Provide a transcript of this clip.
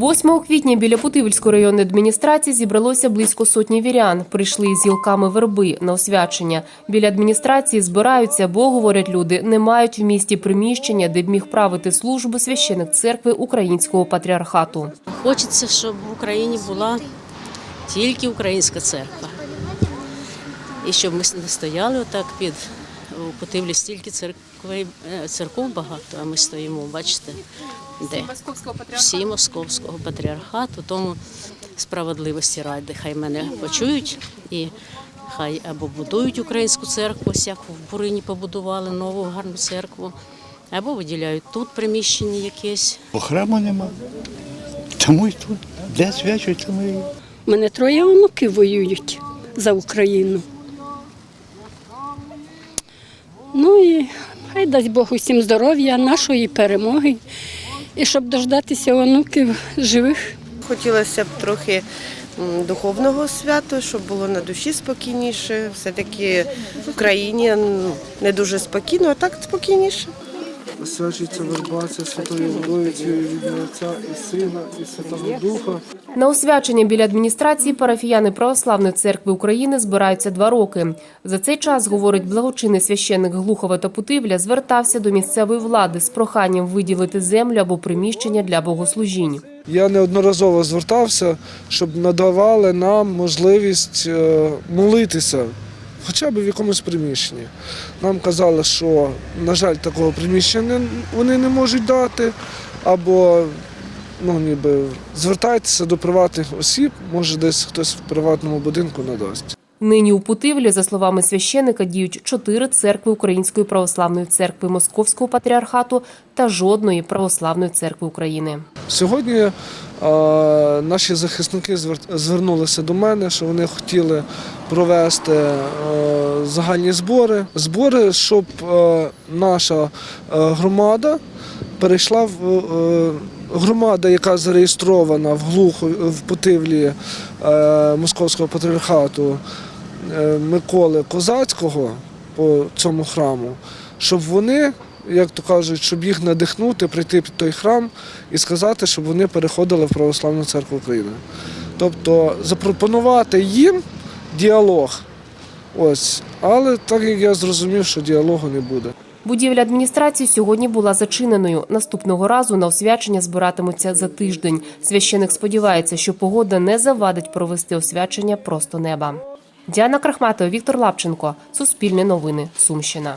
8 квітня біля Путивльської районної адміністрації зібралося близько сотні вірян. Прийшли з гілками верби на освячення. Біля адміністрації збираються, бо говорять люди, не мають в місті приміщення, де б міг правити службу священик церкви Українського патріархату. Хочеться, щоб в Україні була тільки українська церква. І щоб ми не стояли отак під у Путивлі стільки церкви, е, церков багато, а ми стоїмо, бачите, де? Всі московського патріархату, тому справедливості ради, хай мене почують і хай або будують українську церкву, ось як в Бурині побудували нову гарну церкву, або виділяють тут приміщення якесь. Бо храму нема. Тому й тут. Де свячуються ми. У мене троє онуків воюють за Україну. Ну і хай дасть Бог усім здоров'я, нашої перемоги. І щоб дождатися онуків живих. Хотілося б трохи духовного свята, щоб було на душі спокійніше. Все-таки в країні не дуже спокійно, а так спокійніше. Освячується верба це святою Водовицею від Отця і Сина, і Святого Духа. На освячення біля адміністрації парафіяни Православної церкви України збираються два роки. За цей час, говорить благочинний священник Глухова та Путивля, звертався до місцевої влади з проханням виділити землю або приміщення для богослужінь. Я неодноразово звертався, щоб надавали нам можливість е, молитися, хоча б в якомусь приміщенні. Нам казали, що, на жаль, такого приміщення вони не можуть дати, або ну, ніби звертайтеся до приватних осіб, може десь хтось в приватному будинку надасть. Нині у Путивлі, за словами священика, діють чотири церкви Української православної церкви Московського патріархату та жодної православної церкви України. Сьогодні е, наші захисники звер- звернулися до мене, що вони хотіли провести е, загальні збори, збори, щоб е, наша громада перейшла в громада, яка зареєстрована в Глуху в Путивлі е, Московського патріархату Миколи Козацького по цьому храму, щоб вони, як то кажуть, щоб їх надихнути, прийти під той храм і сказати, щоб вони переходили в Православну церкву України. Тобто запропонувати їм діалог. Ось, але так як я зрозумів, що діалогу не буде. Будівля адміністрації сьогодні була зачиненою. Наступного разу на освячення збиратимуться за тиждень. Священик сподівається, що погода не завадить провести освячення просто неба. Діана Крахматова, Віктор Лапченко. Суспільне новини. Сумщина.